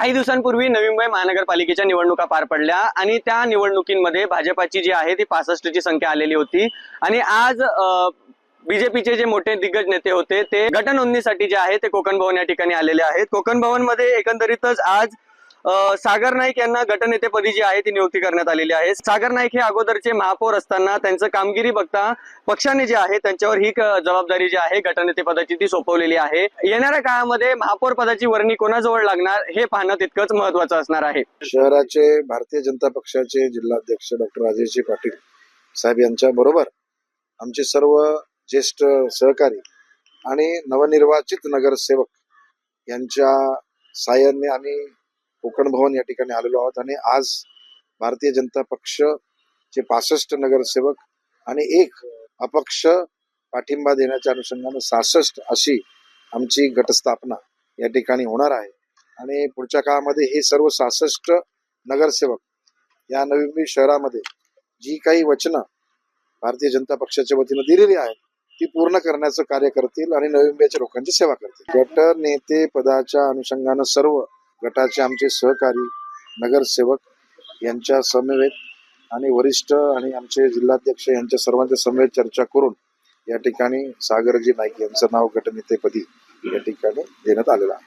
काही दिवसांपूर्वी नवी मुंबई महानगरपालिकेच्या निवडणुका पार पडल्या आणि त्या निवडणुकीमध्ये भाजपाची जी आहे ती पासष्टची संख्या आलेली होती. आणि आज बीजेपीचे जे मोठे दिग्गज नेते होते ते गटनोंदणीसाठी जे आहे ते कोकण भवन या ठिकाणी आलेले आहेत. कोकण भवनमध्ये एकंदरीतच आज सागर नाईक यांना गटनेतेपदी जी आहे ती नियुक्ती करण्यात आलेली आहे. सागर नाईक हे अगोदरचे महापौर असताना त्यांचं कामगिरी बघता पक्षाने जे आहे त्यांच्यावर ही जबाबदारी जी आहे गटनेतेपदाची ती सोपवलेली आहे. येणाऱ्या काळामध्ये महापौर पदाची वर्णी कोणाजवळ लागणार हे पाहणं तितकंच महत्वाचं असणार आहे. शहराचे भारतीय जनता पक्षाचे जिल्हाध्यक्ष डॉक्टर राजेशजी पाटील साहेब यांच्या बरोबर आमचे सर्व ज्येष्ठ सहकारी आणि नवनिर्वाचित नगरसेवक यांच्या साह्याने आम्ही कोकण भवन या ठिकाणी आलेलो आहोत. आणि आज भारतीय जनता पक्ष चे पासष्ट नगरसेवक आणि एक अपक्ष पाठिंबा देण्याच्या अनुषंगानं सहासष्ट अशी आमची गटस्थापना या ठिकाणी होणार आहे. आणि पुढच्या काळामध्ये हे सर्व सहासष्ट नगरसेवक या नवी मुंबई शहरामध्ये जी काही वचनं भारतीय जनता पक्षाच्या वतीनं दिलेली आहेत ती पूर्ण करण्याचं कार्य करतील आणि नवी मुंबईच्या लोकांची सेवा करतील. गट नेते पदाच्या अनुषंगानं सर्व गटाचे आमचे सहकारी नगरसेवक यांच्या समवेत आणि वरिष्ठ आणि आमचे जिल्हाध्यक्ष यांच्या सर्वांच्या समवेत चर्चा करून या ठिकाणी सागरजी नाईक यांचं नाव गटनेतेपदी या ठिकाणी देण्यात आलेलं आहे.